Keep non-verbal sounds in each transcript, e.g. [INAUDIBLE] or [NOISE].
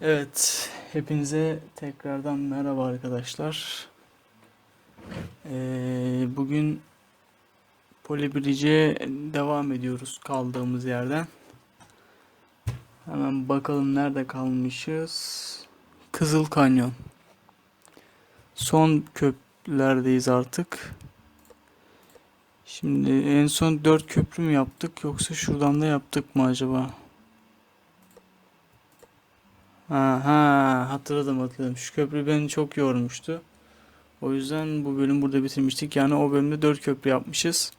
Evet, hepinize tekrardan merhaba arkadaşlar. Ee, bugün Polybridge'e devam ediyoruz kaldığımız yerden. Hemen bakalım nerede kalmışız. Kızıl Kanyon. Son köprülerdeyiz artık. Şimdi en son 4 köprü mü yaptık yoksa şuradan da yaptık mı acaba? Ha, ha hatırladım hatırladım. Şu köprü beni çok yormuştu. O yüzden bu bölüm burada bitirmiştik. Yani o bölümde 4 köprü yapmışız.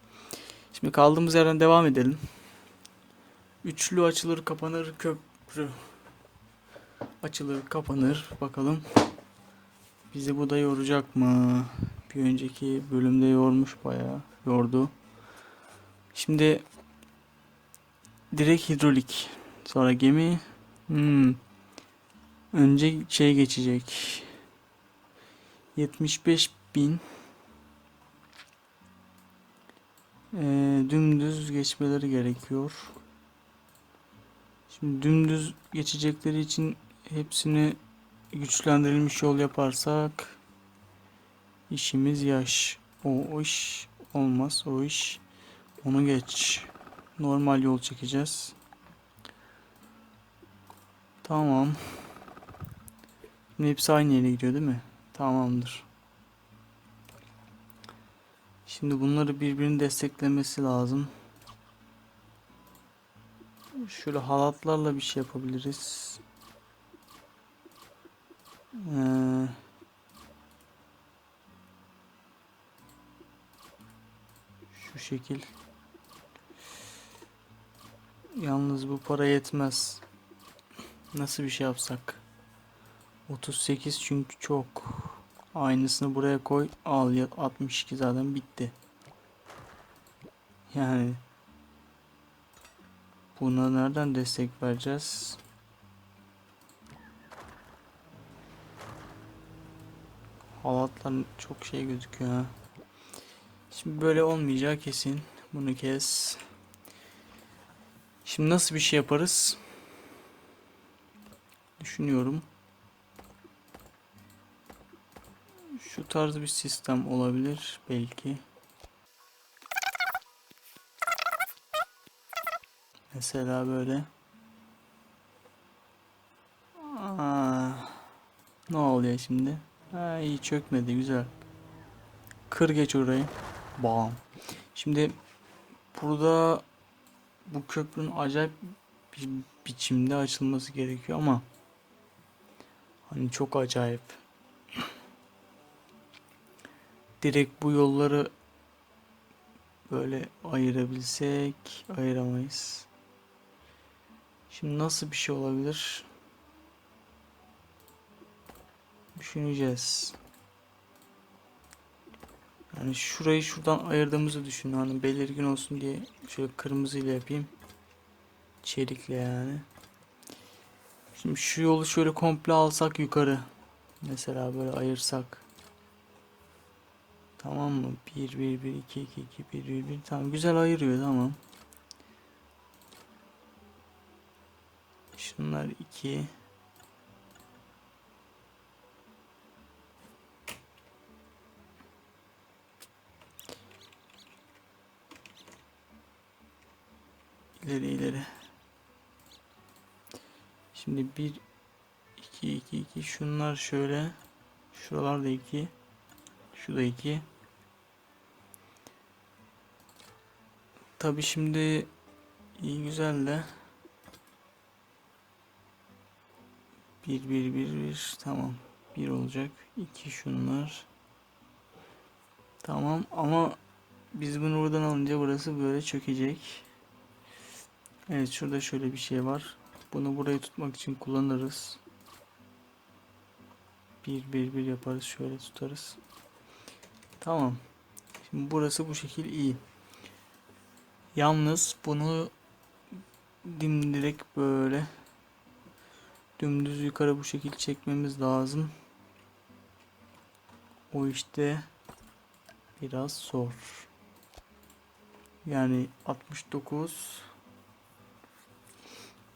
Şimdi kaldığımız yerden devam edelim. Üçlü açılır kapanır köprü. Açılır kapanır. Bakalım. Bizi bu da yoracak mı? Bir önceki bölümde yormuş bayağı. Yordu. Şimdi direkt hidrolik. Sonra gemi. Hmm. Önce şey geçecek. 75 bin. Ee, dümdüz geçmeleri gerekiyor. Şimdi dümdüz geçecekleri için hepsini güçlendirilmiş yol yaparsak işimiz yaş. O, iş olmaz. O iş onu geç. Normal yol çekeceğiz. Tamam. Şimdi hepsi aynı yere gidiyor değil mi? Tamamdır. Şimdi bunları birbirini desteklemesi lazım. Şöyle halatlarla bir şey yapabiliriz. Ee, şu şekil. Yalnız bu para yetmez. Nasıl bir şey yapsak? 38 çünkü çok. Aynısını buraya koy. Al ya 62 zaten bitti. Yani buna nereden destek vereceğiz? Halatlar çok şey gözüküyor ha. Şimdi böyle olmayacağı kesin. Bunu kes. Şimdi nasıl bir şey yaparız? Düşünüyorum. Şu tarz bir sistem olabilir belki. Mesela böyle. Aa, ne oluyor şimdi? Ha, iyi çökmedi güzel. Kır geç orayı. Bam. Şimdi burada bu köprünün acayip bir biçimde açılması gerekiyor ama hani çok acayip. direkt bu yolları böyle ayırabilsek ayıramayız. Şimdi nasıl bir şey olabilir? Düşüneceğiz. Yani şurayı şuradan ayırdığımızı düşün. Hani belirgin olsun diye şöyle kırmızı ile yapayım. Çelikle yani. Şimdi şu yolu şöyle komple alsak yukarı. Mesela böyle ayırsak. Tamam mı? 1 1 1 2 2 2 1 1 1 tamam güzel ayırıyor tamam. Şunlar 2 İleri ileri. Şimdi 1 2 2 2 şunlar şöyle. Şuralar da 2. Şu da 2. Tabi şimdi iyi güzel de 1 1 1 1 tamam 1 olacak 2 şunlar tamam ama biz bunu buradan alınca burası böyle çökecek Evet şurada şöyle bir şey var bunu burayı tutmak için kullanırız 1 1 1 yaparız şöyle tutarız tamam şimdi burası bu şekil iyi Yalnız bunu dimdirek böyle dümdüz yukarı bu şekilde çekmemiz lazım. O işte biraz zor. Yani 69.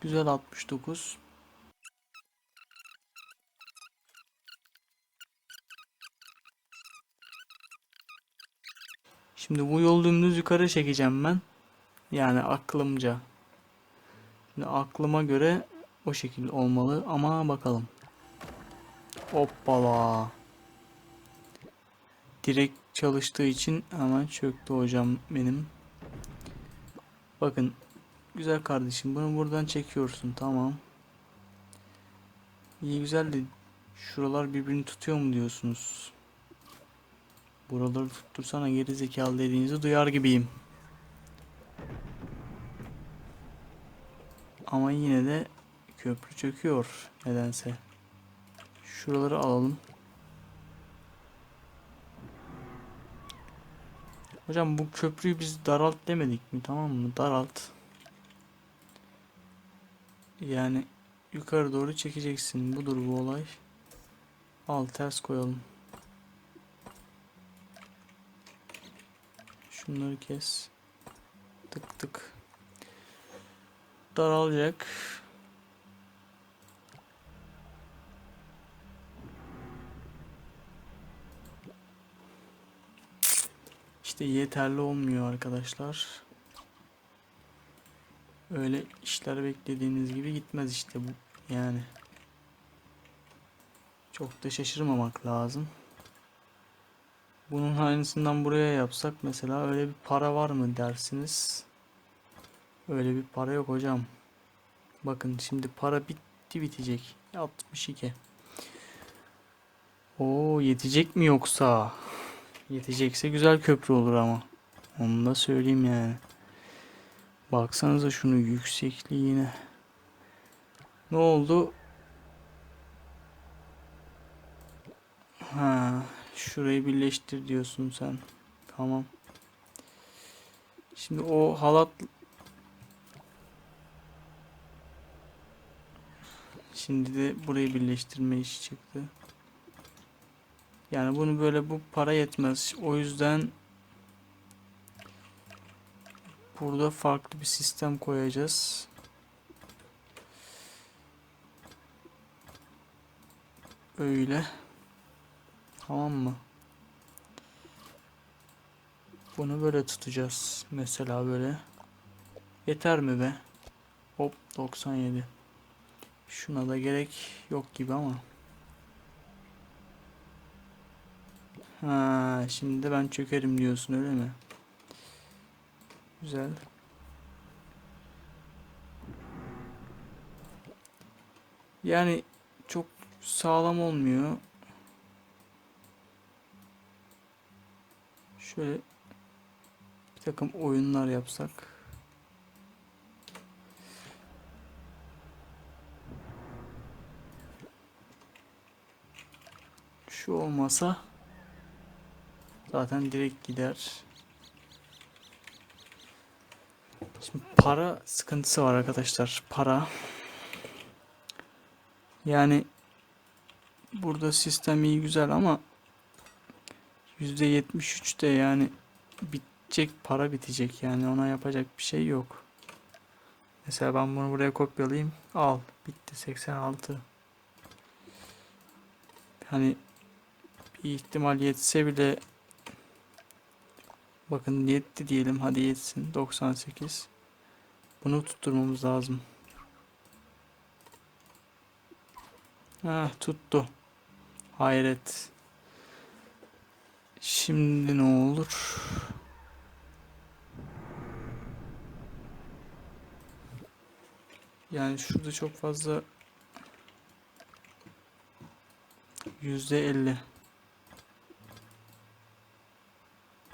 Güzel 69. Şimdi bu yol dümdüz yukarı çekeceğim ben. Yani aklımca. Şimdi aklıma göre o şekilde olmalı ama bakalım. Hoppala. Direkt çalıştığı için hemen çöktü hocam benim. Bakın güzel kardeşim bunu buradan çekiyorsun tamam. İyi güzel de şuralar birbirini tutuyor mu diyorsunuz. Buraları tuttursana geri zekalı dediğinizi duyar gibiyim. Ama yine de köprü çöküyor nedense. Şuraları alalım. Hocam bu köprüyü biz daralt demedik mi tamam mı? Daralt. Yani yukarı doğru çekeceksin. Budur bu olay. Al ters koyalım. Şunları kes. Tık tık. Daralacak. İşte yeterli olmuyor arkadaşlar. Öyle işler beklediğiniz gibi gitmez işte bu. Yani. Çok da şaşırmamak lazım. Bunun aynısından buraya yapsak mesela öyle bir para var mı dersiniz. Öyle bir para yok hocam. Bakın şimdi para bitti bitecek. 62. Oo yetecek mi yoksa? Yetecekse güzel köprü olur ama. Onu da söyleyeyim yani. Baksanıza şunu yüksekliğine. Ne oldu? Ha, şurayı birleştir diyorsun sen. Tamam. Şimdi o halat Şimdi de burayı birleştirme işi çıktı. Yani bunu böyle bu para yetmez. O yüzden burada farklı bir sistem koyacağız. Öyle. Tamam mı? Bunu böyle tutacağız. Mesela böyle. Yeter mi be? Hop 97. Şuna da gerek yok gibi ama. Ha, şimdi de ben çökerim diyorsun öyle mi? Güzel. Yani çok sağlam olmuyor. Şöyle bir takım oyunlar yapsak. Şu olmasa zaten direkt gider. Şimdi para sıkıntısı var arkadaşlar. Para. Yani burada sistem iyi güzel ama %73 de yani bitecek para bitecek yani ona yapacak bir şey yok. Mesela ben bunu buraya kopyalayayım. Al. Bitti 86. Hani bir ihtimal yetse bile bakın yetti diyelim hadi yetsin 98. Bunu tutturmamız lazım. Ha tuttu. Hayret. Şimdi ne olur? Yani şurada çok fazla yüzde elli.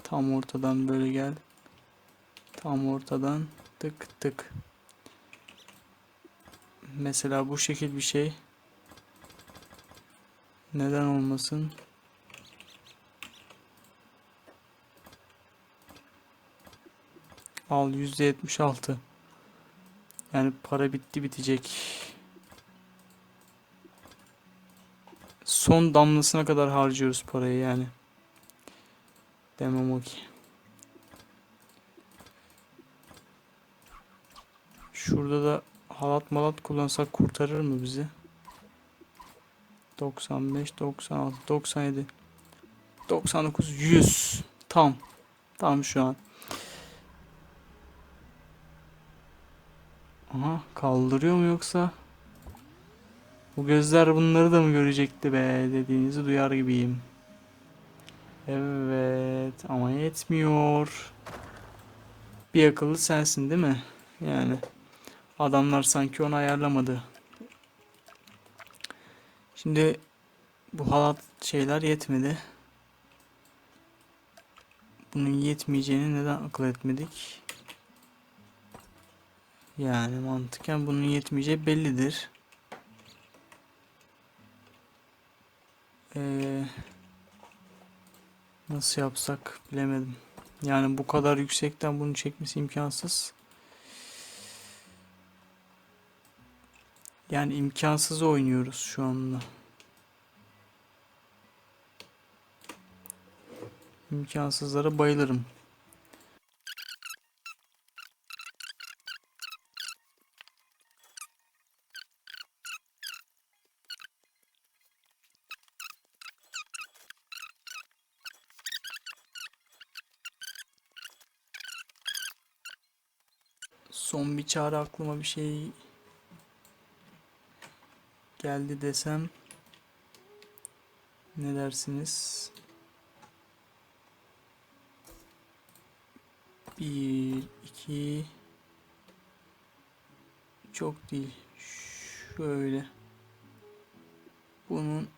Tam ortadan böyle gel. Tam ortadan tık tık. Mesela bu şekil bir şey. Neden olmasın? Al %76. Yani para bitti bitecek. Son damlasına kadar harcıyoruz parayı yani. Demem o ki. Şurada da halat malat kullansak kurtarır mı bizi? 95, 96, 97, 99, 100. Tam. Tam şu an. Aha kaldırıyor mu yoksa? Bu gözler bunları da mı görecekti be dediğinizi duyar gibiyim. Evet ama yetmiyor. Bir akıllı sensin değil mi? Yani adamlar sanki onu ayarlamadı. Şimdi bu halat şeyler yetmedi. Bunun yetmeyeceğini neden akıl etmedik? Yani mantıken bunun yetmeyeceği bellidir. Ee, nasıl yapsak bilemedim. Yani bu kadar yüksekten bunu çekmesi imkansız. Yani imkansız oynuyoruz şu anda. İmkansızlara bayılırım. Son bir çare aklıma bir şey geldi desem ne dersiniz? Bir, iki çok değil. Şöyle. Bunun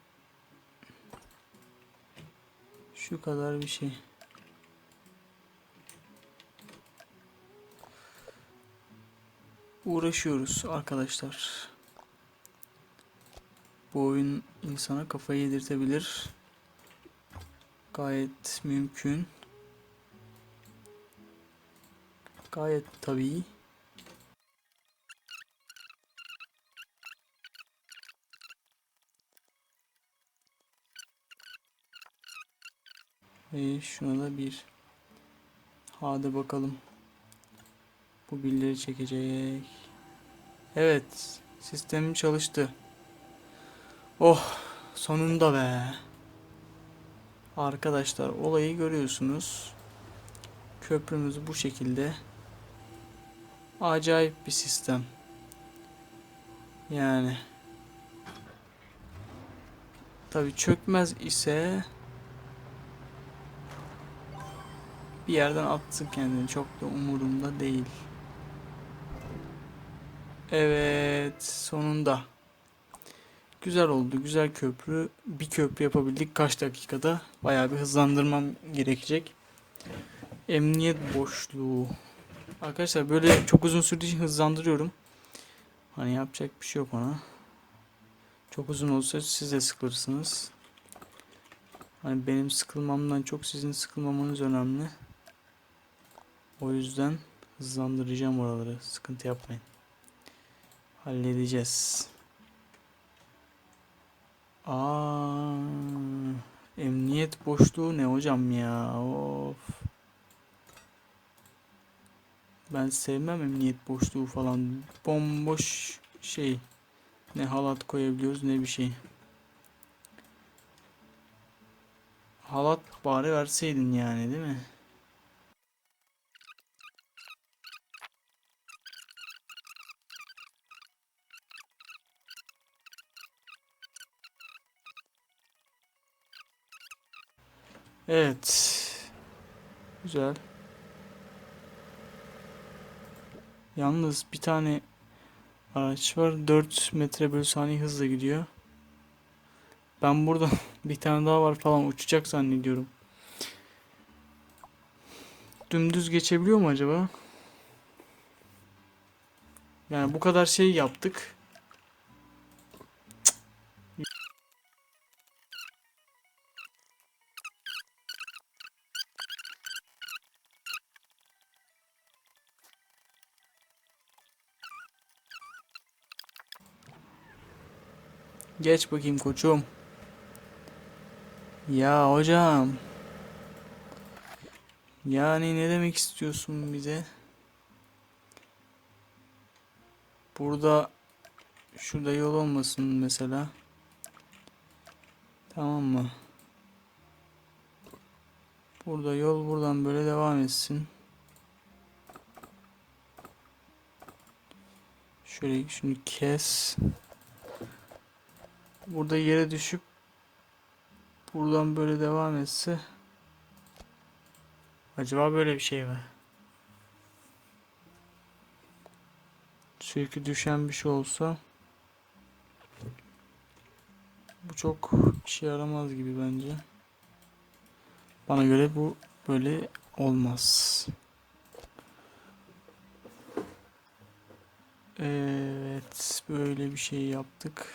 şu kadar bir şey. Uğraşıyoruz arkadaşlar. Bu oyun insana kafayı yedirtebilir. Gayet mümkün. Gayet tabii. Ve şuna da bir. Hadi bakalım. Bu billeri çekecek. Evet. Sistemim çalıştı. Oh. Sonunda be. Arkadaşlar olayı görüyorsunuz. Köprümüz bu şekilde. Acayip bir sistem. Yani. Tabi çökmez ise bir yerden atsın kendini çok da umurumda değil. Evet sonunda. Güzel oldu güzel köprü. Bir köprü yapabildik kaç dakikada. Bayağı bir hızlandırmam gerekecek. Emniyet boşluğu. Arkadaşlar böyle çok uzun sürdüğü için hızlandırıyorum. Hani yapacak bir şey yok ona. Çok uzun olsa siz de sıkılırsınız. Hani benim sıkılmamdan çok sizin sıkılmamanız önemli. O yüzden hızlandıracağım oraları. Sıkıntı yapmayın. Halledeceğiz. Aa, emniyet boşluğu ne hocam ya? Of. Ben sevmem emniyet boşluğu falan. Bomboş şey. Ne halat koyabiliyoruz ne bir şey. Halat bari verseydin yani değil mi? Evet. Güzel. Yalnız bir tane araç var. 4 metre bölü saniye hızla gidiyor. Ben burada [LAUGHS] bir tane daha var falan uçacak zannediyorum. Dümdüz geçebiliyor mu acaba? Yani bu kadar şey yaptık. Geç bakayım koçum. Ya hocam. Yani ne demek istiyorsun bize? Burada şurada yol olmasın mesela. Tamam mı? Burada yol buradan böyle devam etsin. Şöyle şunu kes. Burada yere düşüp buradan böyle devam etse acaba böyle bir şey mi? Sürekli düşen bir şey olsa bu çok işe yaramaz gibi bence. Bana göre bu böyle olmaz. Evet, böyle bir şey yaptık.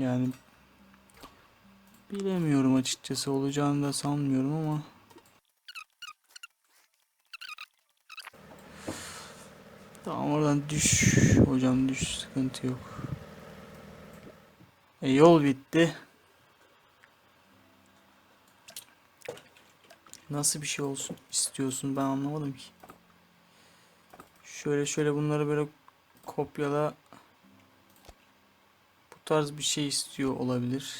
Yani bilemiyorum açıkçası olacağını da sanmıyorum ama Tamam oradan düş hocam düş sıkıntı yok. E, yol bitti. Nasıl bir şey olsun istiyorsun ben anlamadım ki. Şöyle şöyle bunları böyle kopyala. Tarz bir şey istiyor olabilir.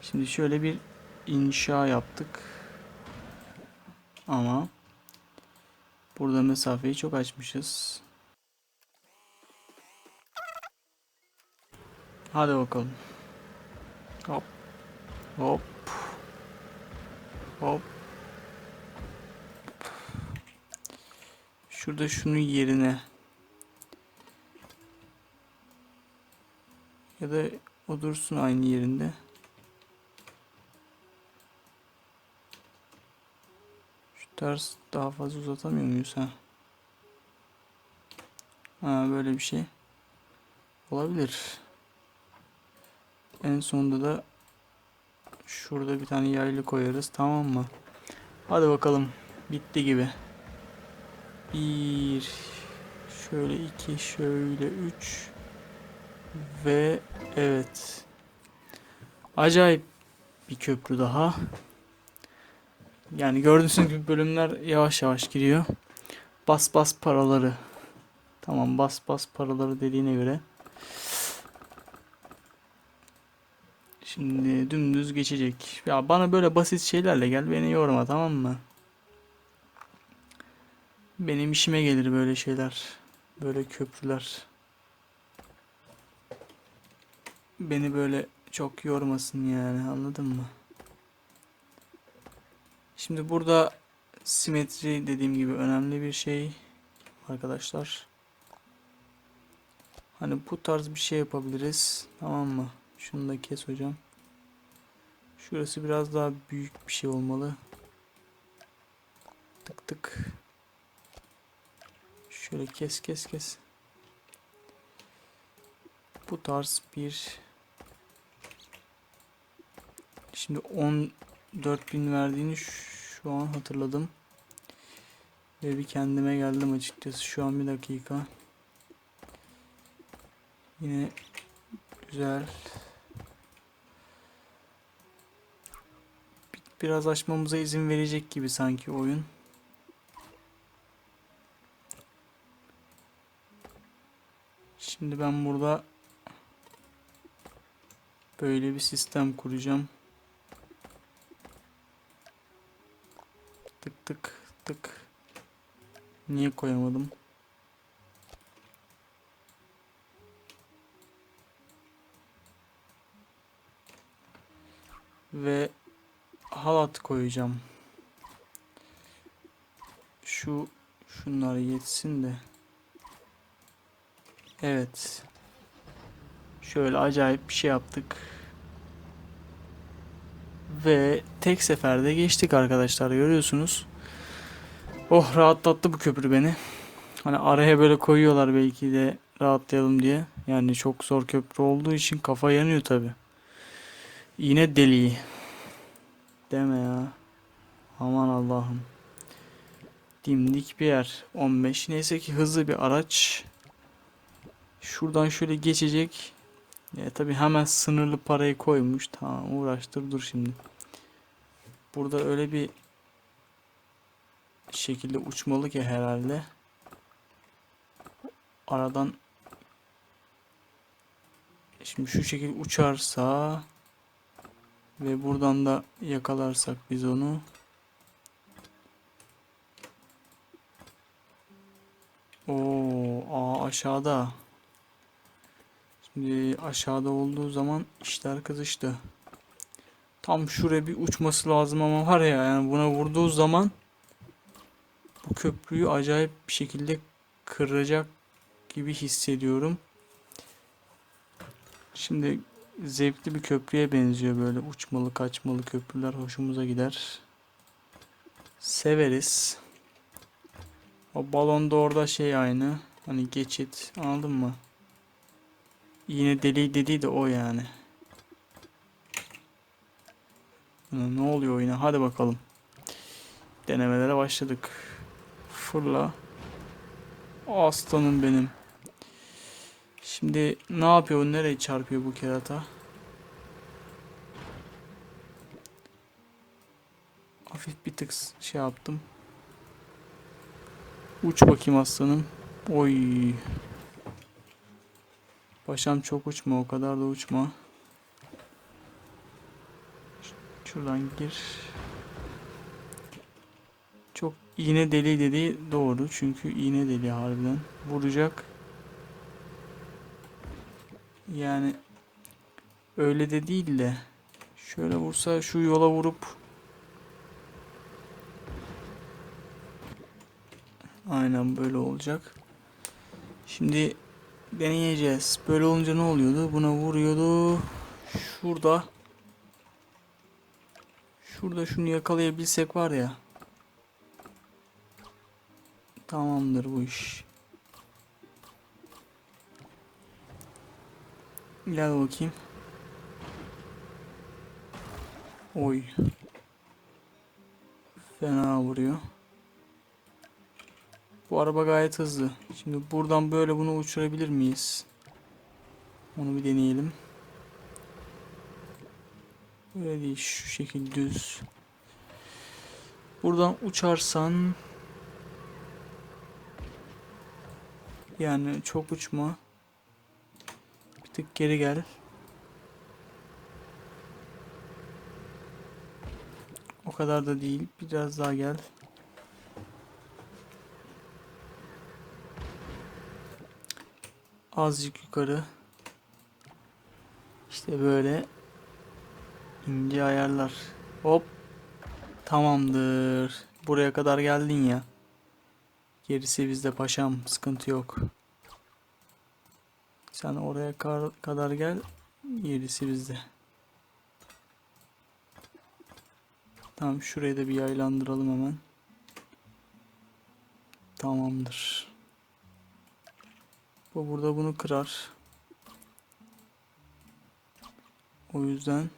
Şimdi şöyle bir inşa yaptık. Ama burada mesafeyi çok açmışız. Hadi bakalım. Hop. Hop. Hop. Şurada şunun yerine ya da o dursun aynı yerinde. Şu ters daha fazla uzatamıyor muyuz ha? Ha böyle bir şey olabilir. En sonunda da şurada bir tane yaylı koyarız tamam mı? Hadi bakalım bitti gibi. Bir şöyle iki şöyle üç ve evet acayip bir köprü daha. Yani gördüğünüz gibi bölümler yavaş yavaş giriyor. Bas bas paraları. Tamam bas bas paraları dediğine göre. Şimdi dümdüz geçecek. Ya bana böyle basit şeylerle gel beni yorma tamam mı? Benim işime gelir böyle şeyler. Böyle köprüler. Beni böyle çok yormasın yani anladın mı? Şimdi burada simetri dediğim gibi önemli bir şey arkadaşlar. Hani bu tarz bir şey yapabiliriz. Tamam mı? Şunu da kes hocam. Şurası biraz daha büyük bir şey olmalı. Tık tık. Şöyle kes kes kes. Bu tarz bir Şimdi 14.000 verdiğini şu an hatırladım. Ve bir kendime geldim açıkçası. Şu an bir dakika. Yine güzel. Biraz açmamıza izin verecek gibi sanki oyun. Şimdi ben burada böyle bir sistem kuracağım. Tık tık tık. Niye koyamadım? Ve halat koyacağım. Şu şunlar yetsin de. Evet. Şöyle acayip bir şey yaptık. Ve tek seferde geçtik arkadaşlar görüyorsunuz. Oh rahatlattı bu köprü beni. Hani araya böyle koyuyorlar belki de rahatlayalım diye. Yani çok zor köprü olduğu için kafa yanıyor tabi. Yine deliği. Deme ya. Aman Allah'ım. Dimdik bir yer. 15. Neyse ki hızlı bir araç. Şuradan şöyle geçecek. Ya tabii hemen sınırlı parayı koymuş. Tamam uğraştır dur şimdi. Burada öyle bir şekilde uçmalı ki herhalde. Aradan şimdi şu şekilde uçarsa ve buradan da yakalarsak biz onu Oo, aa aşağıda. Şimdi aşağıda olduğu zaman işler kızıştı. Tam şuraya bir uçması lazım ama var ya yani buna vurduğu zaman bu köprüyü acayip bir şekilde kıracak gibi hissediyorum. Şimdi zevkli bir köprüye benziyor böyle uçmalı kaçmalı köprüler hoşumuza gider. Severiz. O balon da orada şey aynı. Hani geçit anladın mı? Yine deli dediği de o yani. Ne oluyor yine? Hadi bakalım. Denemelere başladık. Fırla. Aslanım benim. Şimdi ne yapıyor? Nereye çarpıyor bu kerata? Hafif bir tık şey yaptım. Uç bakayım aslanım. Oy. Paşam çok uçma o kadar da uçma. Şuradan gir. Çok iğne deli dediği doğru. Çünkü iğne deli harbiden. Vuracak. Yani öyle de değil de şöyle vursa şu yola vurup aynen böyle olacak. Şimdi deneyeceğiz. Böyle olunca ne oluyordu? Buna vuruyordu. Şurada şurada şunu yakalayabilsek var ya tamamdır bu iş. Gel bakayım. Oy. Fena vuruyor. Bu araba gayet hızlı. Şimdi buradan böyle bunu uçurabilir miyiz? Onu bir deneyelim. Böyle değil şu şekil düz. Buradan uçarsan yani çok uçma. Tık geri gel. O kadar da değil. Biraz daha gel. Azıcık yukarı. İşte böyle ince ayarlar. Hop. Tamamdır. Buraya kadar geldin ya. Gerisi bizde paşam. Sıkıntı yok. Sen oraya kadar gel. Gerisi bizde. Tamam şurayı da bir yaylandıralım hemen. Tamamdır. Bu burada bunu kırar. O yüzden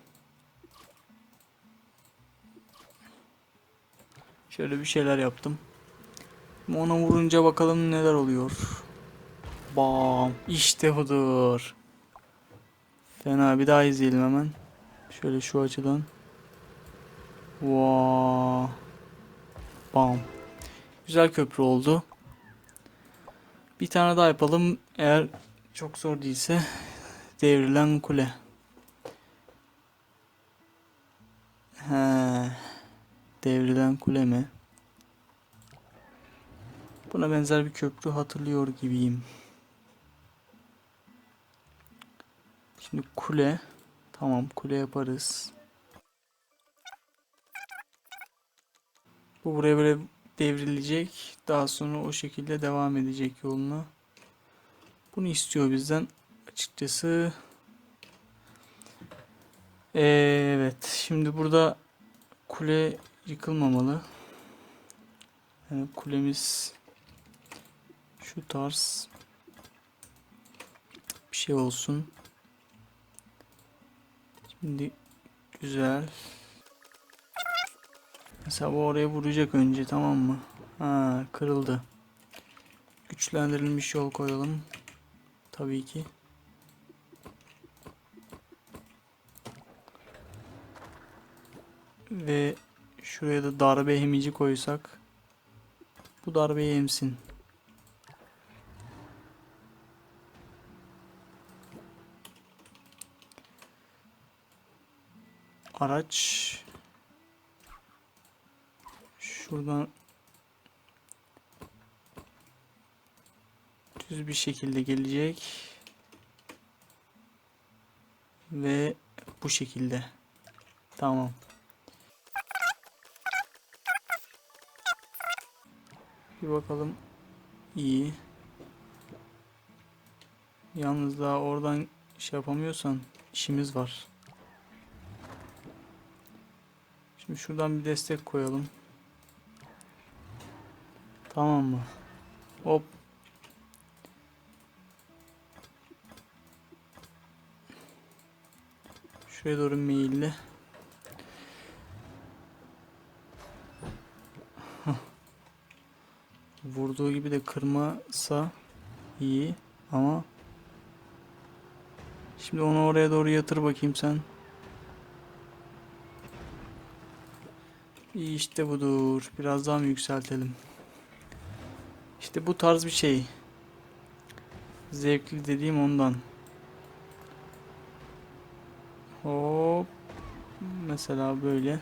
şöyle bir şeyler yaptım. Ona vurunca bakalım neler oluyor. Bam. İşte budur. Fena bir daha izleyelim hemen. Şöyle şu açıdan. Vaa. Bam. Güzel köprü oldu. Bir tane daha yapalım. Eğer çok zor değilse devrilen kule. He. Devrilen kule mi? Buna benzer bir köprü hatırlıyor gibiyim. Şimdi kule. Tamam kule yaparız. Bu buraya böyle devrilecek. Daha sonra o şekilde devam edecek yoluna. Bunu istiyor bizden. Açıkçası. Evet. Şimdi burada kule yıkılmamalı. Yani kulemiz şu tarz bir şey olsun. Şimdi güzel. Mesela bu oraya vuracak önce tamam mı? Ha kırıldı. Güçlendirilmiş yol koyalım. tabii ki. Ve şuraya da darbe emici koysak bu darbeyi emsin. Araç şuradan düz bir şekilde gelecek ve bu şekilde. Tamam. Bir bakalım. İyi. Yalnız daha oradan şey yapamıyorsan işimiz var. Şimdi şuradan bir destek koyalım. Tamam mı? Hop. Şuraya doğru meyilli. Vurduğu gibi de kırmasa iyi ama şimdi onu oraya doğru yatır bakayım sen. İyi işte budur. Biraz daha mı yükseltelim? İşte bu tarz bir şey. Zevkli dediğim ondan. Hop. Mesela böyle.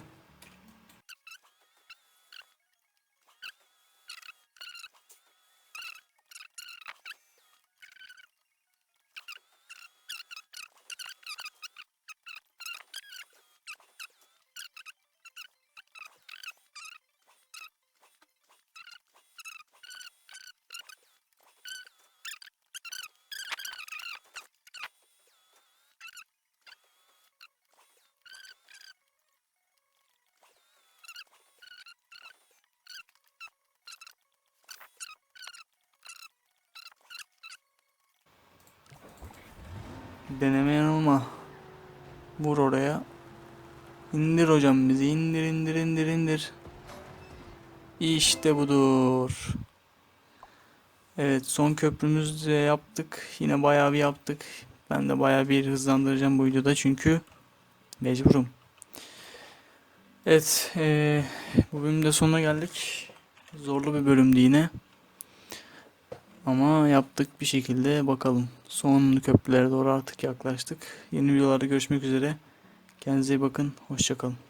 Deneme yanılma. Vur oraya. İndir hocam bizi. indir indir indir indir. İşte budur. Evet son köprümüzü de yaptık. Yine bayağı bir yaptık. Ben de bayağı bir hızlandıracağım bu videoda çünkü mecburum. Evet eee bu bölümde sonuna geldik. Zorlu bir bölümdü yine. Ama yaptık bir şekilde bakalım. Son köprülere doğru artık yaklaştık. Yeni videolarda görüşmek üzere. Kendinize iyi bakın. Hoşçakalın.